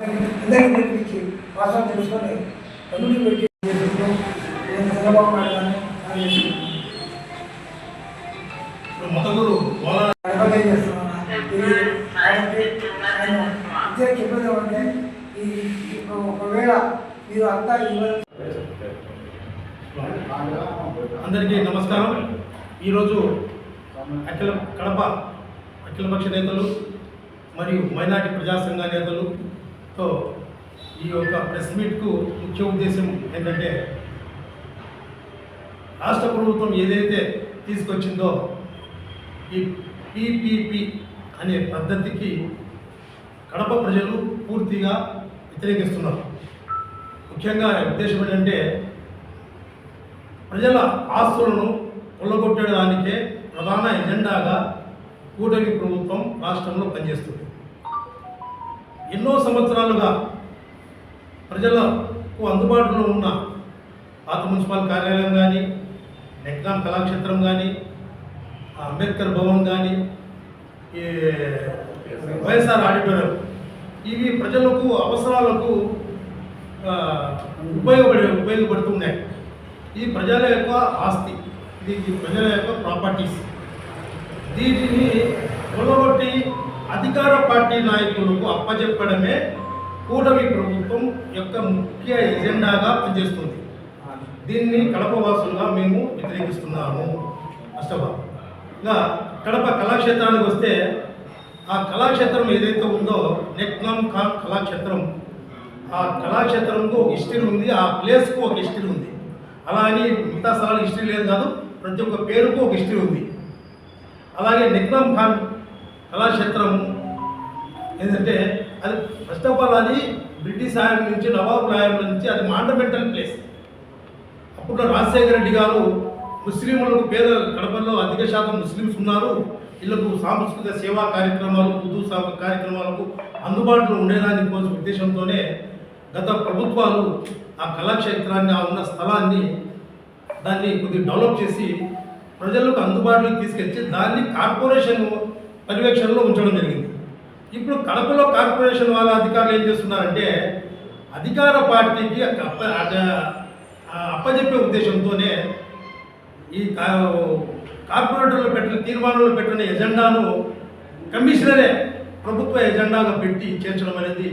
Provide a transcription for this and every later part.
అందరికీ వాస్తవం తెలుసుకొని కమిటీ పెట్టి. నేను చంద్రబాబు నాయుడు గారిని. ఇది చెప్పేది ఈ ఒకవేళ మీరు అంతా అందరికీ నమస్కారం ఈరోజు అఖిల కడప అఖిలపక్ష నేతలు మరియు మైనార్టీ ప్రజా సంఘ తో ఈ యొక్క ప్రెస్ మీట్కు ముఖ్య ఉద్దేశం ఏంటంటే రాష్ట్ర ప్రభుత్వం ఏదైతే తీసుకొచ్చిందో ఈ పీపీపీ అనే పద్ధతికి కడప ప్రజలు పూర్తిగా వ్యతిరేకిస్తున్నారు. ముఖ్యంగా ఉద్దేశం ఏంటంటే ప్రజల ఆస్తులను కొల్లగొట్టడానికే ప్రధాన ఎజెండాగా కూటమి ప్రభుత్వం రాష్ట్రంలో పనిచేస్తుంది. ఎన్నో సంవత్సరాలుగా ప్రజలకు అందుబాటులో ఉన్న పాత మున్సిపల్ కార్యాలయం కానీ నెక్నాం కళాక్షేత్రం కానీ అంబేద్కర్ భవన్ కానీ ఈ వైఎస్ఆర్ ఆడిటోరియం ఇవి ప్రజలకు అవసరాలకు ఉపయోగపడే ఉపయోగపడుతున్నాయి. ఇది ప్రజల యొక్క ఆస్తి ఇది ఇది ప్రజల యొక్క ప్రాపర్టీస్. దీనిని కొలగొట్టి అధికార పార్టీ నాయకులకు అప్పచెప్పడమే కూటమి ప్రభుత్వం యొక్క ముఖ్య ఎజెండాగా పనిచేస్తుంది. దీన్ని కడప వాసులుగా మేము వ్యతిరేకిస్తున్నాము. అష్టభా ఇంకా కడప కళాక్షేత్రానికి వస్తే ఆ కళాక్షేత్రం ఏదైతే ఉందో నెక్నాం ఖాన్ కళాక్షేత్రం ఆ కళాక్షేత్రంకు ఒక హిస్టరీ ఉంది ఆ ప్లేస్కు ఒక హిస్టరీ ఉంది. అలా అని మిగతా స్థలాలు హిస్టరీ లేదు కాదు ప్రతి ఒక్క పేరుకు ఒక హిస్టరీ ఉంది. అలాగే నెక్నాం ఖాన్ కళాక్షేత్రం. ఏంటంటే అది ఫస్ట్ ఆఫ్ ఆల్ అది బ్రిటిష్ ఆయన నుంచి నవాబ్ రాయల నుంచి అది మాండమెంటల్ ప్లేస్ అప్పుడు రాజశేఖర రెడ్డి గారు ముస్లింలకు పేద కడపలో అధిక శాతం ముస్లిమ్స్ ఉన్నారు. వీళ్ళకు సాంస్కృతిక సేవా కార్యక్రమాలు ఉర్దూ కార్యక్రమాలకు అందుబాటులో ఉండేదాని కోసం ఉద్దేశంతోనే గత ప్రభుత్వాలు ఆ కళాక్షేత్రాన్ని ఆ ఉన్న స్థలాన్ని దాన్ని కొద్దిగా డెవలప్ చేసి ప్రజలకు అందుబాటులోకి తీసుకొచ్చి దాన్ని కార్పొరేషన్ పర్యవేక్షణలో ఉంచడం జరిగింది. ఇప్పుడు కడపలో కార్పొరేషన్ వాళ్ళ అధికారులు ఏం చేస్తున్నారంటే అధికార పార్టీకి అప్ప అప్పజెప్పే ఉద్దేశంతోనే ఈ కార్పొరేటర్లు పెట్టిన తీర్మానంలో పెట్టిన ఎజెండాను కమిషనరే ప్రభుత్వ ఎజెండాగా పెట్టి చేర్చడం అనేది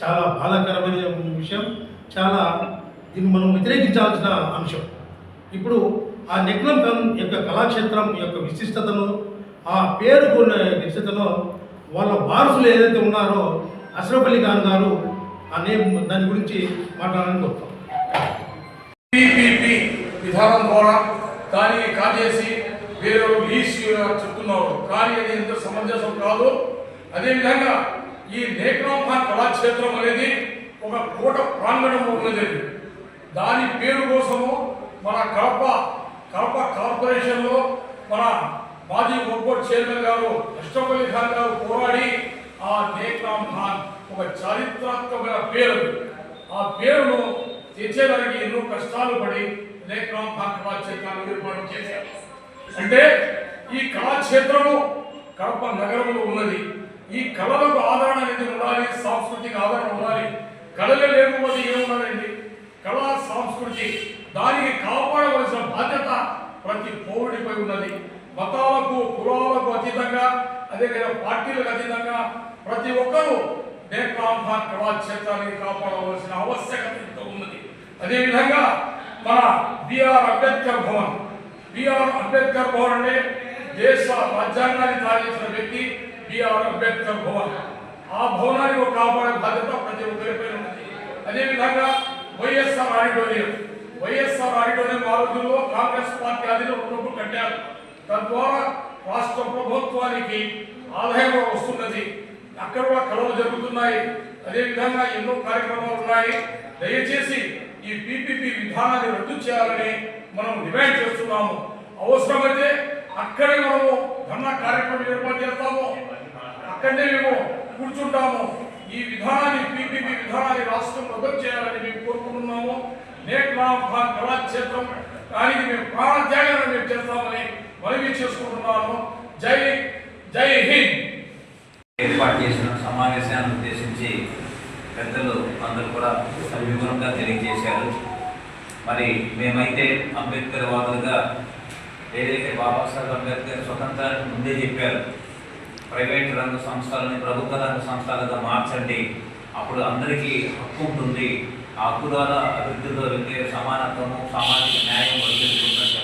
చాలా బాధాకరమైన విషయం చాలా దీన్ని మనం వ్యతిరేకించాల్సిన అంశం. ఇప్పుడు ఆ నెక్లం యొక్క కళాక్షేత్రం యొక్క విశిష్టతను ఆ పేరుకున్న నిశ్చితలో వాళ్ళ వారసులు ఏదైతే ఉన్నారో అష్రఫ్ అలీ ఖాన్ గారు అనే దాని గురించి మాట్లాడాలని కోరుతాం విధానం ద్వారా దాన్ని కాజేసి వేరే లీజ్ చెప్తున్నారు కానీ అది ఎంత సమంజసం కాదు. అదేవిధంగా ఈ నేక్రాంఖాన్ కళాక్షేత్రం అనేది ఒక కోట ప్రాంగణం ఉన్నది. దాని పేరు కోసము మన కడప కడప కార్పొరేషన్లో మన మాజీ ఒక్కోటి చైర్మన్ గారు అష్టపల్లి ఖాన్ గారు పోరాడి ఆ నేక్రామ్ ఖాన్ ఒక చారిత్రాత్మకమైన పేరు. ఆ పేరును తెచ్చేదానికి ఎన్నో కష్టాలు పడి నేక్రామ్ ఖాన్ కళాక్షేత్రాన్ని ఏర్పాటు చేశారు. అంటే ఈ కళాక్షేత్రము కడప నగరంలో ఉన్నది. ఈ కళలకు ఆదరణ అనేది ఉండాలి సాంస్కృతిక ఆదరణ ఉండాలి. కళలే లేకపోతే ఏమున్నదండి కళా సంస్కృతి దానికి కాపాడవలసిన బాధ్యత ప్రతి పౌరుడిపై ఉన్నది. మతాలకు కులాలకు అతీతంగా అదేవిధంగా పార్టీలకు అతీతంగా ప్రతి ఒక్కరూ నేత్రాం ఖాన్ కళాక్షేత్రాన్ని కాపాడవలసిన ఆవశ్యకత ఇంత ఉన్నది. అదేవిధంగా మన బిఆర్ అంబేద్కర్ భవన్ బిఆర్ అంబేద్కర్ భవన్ అంటే దేశ రాజ్యాంగాన్ని తయారు వ్యక్తి బిఆర్ అంబేద్కర్ భవన్. ఆ భవనాన్ని ఒక కాపాడే బాధ్యత ప్రతి ఒక్కరిపై ఉన్నది. అదేవిధంగా వైఎస్ఆర్ ఆడిటోరియం వైఎస్ఆర్ ఆడిటోరియం ఆ రోజుల్లో కాంగ్రెస్ పార్టీ అధిలో ఉన్నప్పుడు కట్టారు. తద్వారా రాష్ట్ర ప్రభుత్వానికి ఆదాయం వస్తున్నది. అక్కడ కూడా కలవలు జరుగుతున్నాయి. అదేవిధంగా ఎన్నో కార్యక్రమాలు ఉన్నాయి. దయచేసి ఈ పీపీపీ విధానాన్ని రద్దు చేయాలని మనం డిమాండ్ చేస్తున్నాము. అవసరమైతే అక్కడే మనము ధర్నా కార్యక్రమం ఏర్పాటు చేస్తాము. అక్కడనే మేము కూర్చుంటాము. ఈ విధానాన్ని పీపీపీ విధానాన్ని రాష్ట్రం రద్దు చేయాలని మేము కోరుకుంటున్నాము. నేట్ మా కళాక్షేత్రం దానికి మేము ప్రాణత్యాగాన్ని మేము చేస్తామని మనవి చేసుకుంటున్నాను. జై జై హింద్. ఏర్పాటు చేసిన సమావేశాన్ని ఉద్దేశించి పెద్దలు అందరూ కూడా సవివరంగా తెలియజేశారు. మరి మేమైతే అంబేద్కర్ వాదులుగా ఏదైతే బాబాసాహెబ్ అంబేద్కర్ స్వతంత్రానికి ముందే చెప్పారు ప్రైవేట్ రంగ సంస్థలని ప్రభుత్వ రంగ సంస్థలుగా మార్చండి. అప్పుడు అందరికీ హక్కు ఉంటుంది. ఆ హక్కు ద్వారా అభివృద్ధిలో వెళ్తే సమానత్వము సామాజిక న్యాయం వర్తిస్తుందని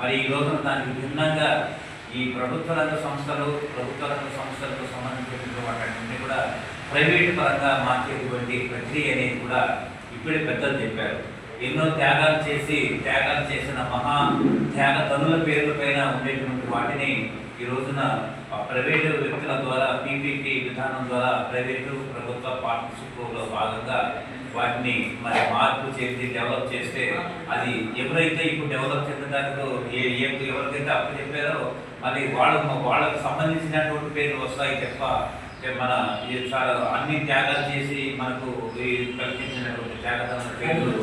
మరి ఈ రోజున దానికి భిన్నంగా ఈ ప్రభుత్వ రంగ సంస్థలు ప్రభుత్వ రంగ సంస్థలకు సంబంధించినటువంటి వాటన్నింటినీ కూడా ప్రైవేట్ పరంగా మార్చేటువంటి ప్రక్రియ అనేది కూడా ఇప్పుడే పెద్దలు చెప్పారు. ఎన్నో త్యాగాలు చేసి త్యాగాలు చేసిన మహా త్యాగ తనుల పేర్ల పైన ఉండేటువంటి వాటిని ఈ రోజున ప్రైవేటు వ్యక్తుల ద్వారా పీపీటీ విధానం ద్వారా ప్రైవేటు ప్రభుత్వ పార్ట్నర్షిప్లో భాగంగా వాటిని మరి మార్పు చేసి డెవలప్ చేస్తే అది ఎవరైతే ఇప్పుడు డెవలప్ చెందడానికి ఏ ఎవరికైతే అప్పు చెప్పారో మరి వాళ్ళ వాళ్ళకి సంబంధించినటువంటి పేర్లు వస్తాయి తప్ప మన చాలా అన్ని త్యాగాలు చేసి మనకు కల్పించినటువంటి త్యాగతన పేర్లు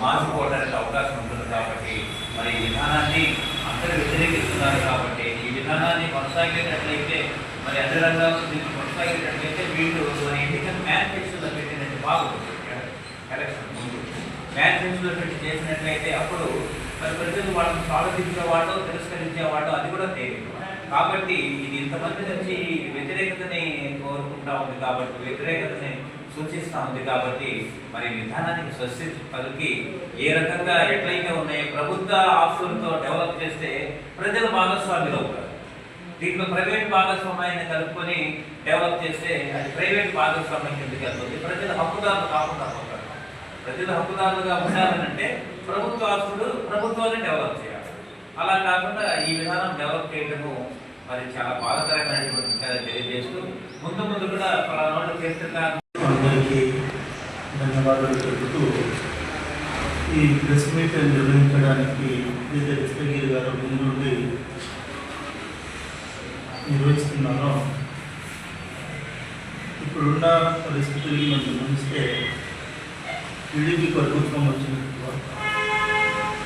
మార్చుకోవడానికి అవకాశం ఉంటుంది కాబట్టి మరి ఈ విధానాన్ని అందరూ వ్యతిరేకిస్తున్నారు కాబట్టి ఈ విధానాన్ని కొనసాగేటట్లయితే మరి అన్ని రంగాల్లో దీన్ని కొనసాగేటట్లయితే వీళ్ళు మన ఎన్నికల మేనిఫెస్టోలో పెట్టినట్టు బాగుంటుంది. కరెక్షన్ ముందు మేనిఫెస్టోలో పెట్టి చేసినట్లయితే అప్పుడు మరి ప్రజలు వాళ్ళని స్వాగతించేవాడు తిరస్కరించేవాడు అది కూడా తెలియదు కాబట్టి ఇది ఇంతమంది వచ్చి వ్యతిరేకతని కోరుకుంటా ఉంది కాబట్టి వ్యతిరేకతని సూచిస్తూ ఉంది కాబట్టి మరి విధానానికి స్వస్తి పలికి ఏ రకంగా ఎట్లయితే ఉన్నాయో ప్రభుత్వ ఆస్తులతో డెవలప్ చేస్తే ప్రజలు భాగస్వామ్యులు అవుతారు. దీంట్లో ప్రైవేట్ భాగస్వామ్యాన్ని కలుపుకొని డెవలప్ చేస్తే అది ప్రైవేట్ భాగస్వామ్యం కిందకి వెళ్తుంది. ప్రజల హక్కుదారులు కాకుండా పోతారు. ప్రజల హక్కుదారులుగా ఉండాలనంటే ప్రభుత్వ ఆస్తులు ప్రభుత్వాన్ని డెవలప్ చేయాలి. అలా కాకుండా ఈ విధానం డెవలప్ చేయడము మరి చాలా బాధాకరమైనటువంటి విషయాలు తెలియజేస్తూ ముందు ముందు కూడా పలానా చేస్తున్న అందరికీ ధన్యవాదాలు తెలుపుతూ ఈ ప్రెస్ మీట్ నిర్వహించడానికి విజయ కృష్ణగిరి గారు ముందుండి నిర్వహిస్తున్నారో ఇప్పుడున్న పరిస్థితులకి మనం గమనిస్తే టీడీపీ ప్రభుత్వం వచ్చిన తర్వాత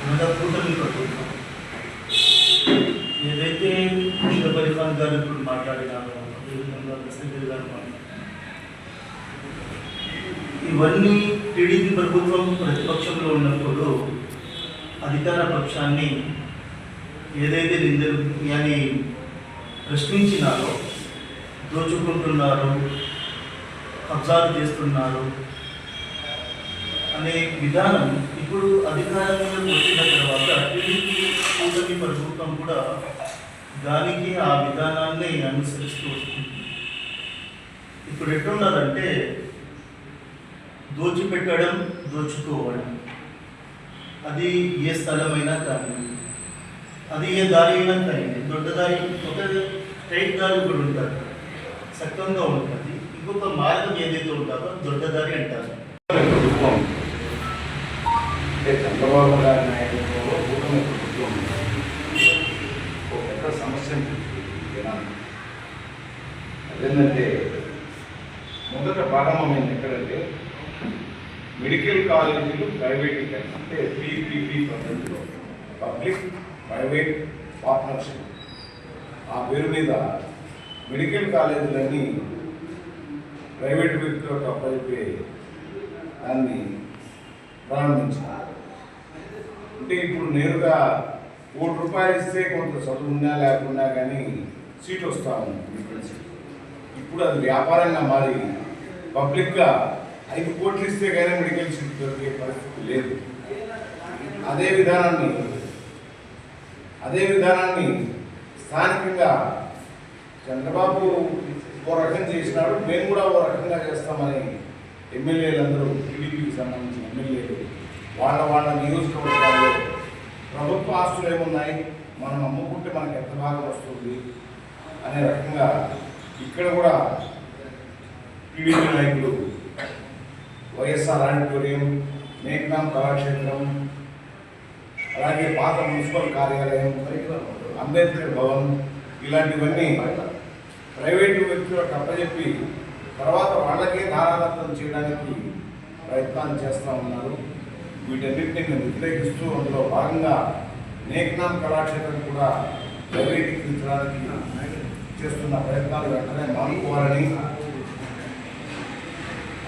మన కూటమి ప్రభుత్వం ఏదైతే కృష్ణ ఖాన్ గారు ఇప్పుడు మాట్లాడినారో అదేవిధంగా కృష్ణగిరి గారు ఇవన్నీ టీడీపీ ప్రభుత్వం ప్రతిపక్షంలో ఉన్నప్పుడు అధికార పక్షాన్ని ఏదైతే నిందలు అని ప్రశ్నించినారో దోచుకుంటున్నారు కబ్జాలు చేస్తున్నారు అనే విధానం ఇప్పుడు అధికారంలోకి వచ్చిన తర్వాత టీడీపీ కూటమి ప్రభుత్వం కూడా దానికి ఆ విధానాన్ని అనుసరిస్తూ వస్తుంది. ఇప్పుడు ఎట్లున్నదంటే దోచిపెట్టడం దోచుకోవడం. అది ఏ స్థలమైనా కానీ అది ఏ దారి అయినా కానీ దొడ్డ దారి ఒక స్ట్రైట్ దారి కూడా ఉంటుంది. సక్రంగా ఉంటుంది. ఇంకొక మార్గం ఏదైతే ఉంటుందో దొడ్డ దారి అంటారు. ప్రభుత్వం అంటే చంద్రబాబు గారి నాయకత్వంలో కూటమి ప్రభుత్వం ఒక పెద్ద సమస్యను జనానికి అదేంటంటే మొదట ప్రారంభమైంది ఎక్కడంటే మెడికల్ కాలేజీలు ప్రైవేటీకరణ అంటే పీపీపీ పద్ధతిలో పబ్లిక్ ప్రైవేట్ పార్ట్నర్షిప్. ఆ పేరు మీద మెడికల్ కాలేజీలన్నీ ప్రైవేట్ వ్యక్తులకు అప్పచెప్పే దాన్ని ప్రారంభించారు. అంటే ఇప్పుడు నేరుగా కోటి రూపాయలు ఇస్తే కొంత చదువున్నా లేకున్నా కానీ సీట్ వస్తూ ఉంది. ఇప్పుడు అది వ్యాపారంగా మారి పబ్లిక్గా ఐదు కోట్లు ఇస్తే కానీ మెడికల్ సీట్ దొరికే పరిస్థితి లేదు. అదే విధానాన్ని అదే విధానాన్ని స్థానికంగా చంద్రబాబు ఓ రకం చేసినాడు. మేము కూడా ఓ రకంగా చేస్తామని ఎమ్మెల్యేలందరూ టీడీపీకి సంబంధించిన ఎమ్మెల్యేలు వాళ్ళ వాళ్ళ నియోజకవర్గాల్లో ప్రభుత్వ ఆస్తులు ఏమున్నాయి? మనం అమ్ముకుంటే మనకి ఎంత భాగం వస్తుంది? అనే రకంగా ఇక్కడ కూడా టీడీపీ నాయకులు వైఎస్ఆర్ ఆడిటోరియం మేఘనాం కళాక్షేత్రం అలాగే పాత మున్సిపల్ కార్యాలయం అంబేద్కర్ భవన్ ఇలాంటివన్నీ ప్రైవేటు వ్యక్తులకు అప్పచెప్పి తర్వాత వాళ్ళకే ధారాదత్తం చేయడానికి ప్రయత్నాలు చేస్తూ ఉన్నారు. వీటన్నిటిని మేము వ్యతిరేకిస్తూ అందులో భాగంగా నేక్నాం కళాక్షేత్రం కూడా ప్రైవేటీకరించడానికి చేస్తున్న ప్రయత్నాలు వెంటనే మానుకోవాలని.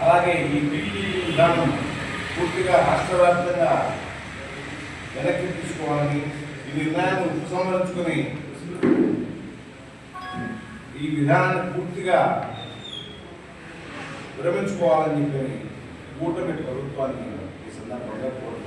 అలాగే ఈ బిల్లు విధానం పూర్తిగా రాష్ట్ర వ్యాప్తంగా వెనక్కి తీసుకోవాలని ఈ నిర్ణయాన్ని ఉపసంహరించుకొని ఈ విధానాన్ని పూర్తిగా విరమించుకోవాలని చెప్పి కూటమి ప్రభుత్వాన్ని la poder por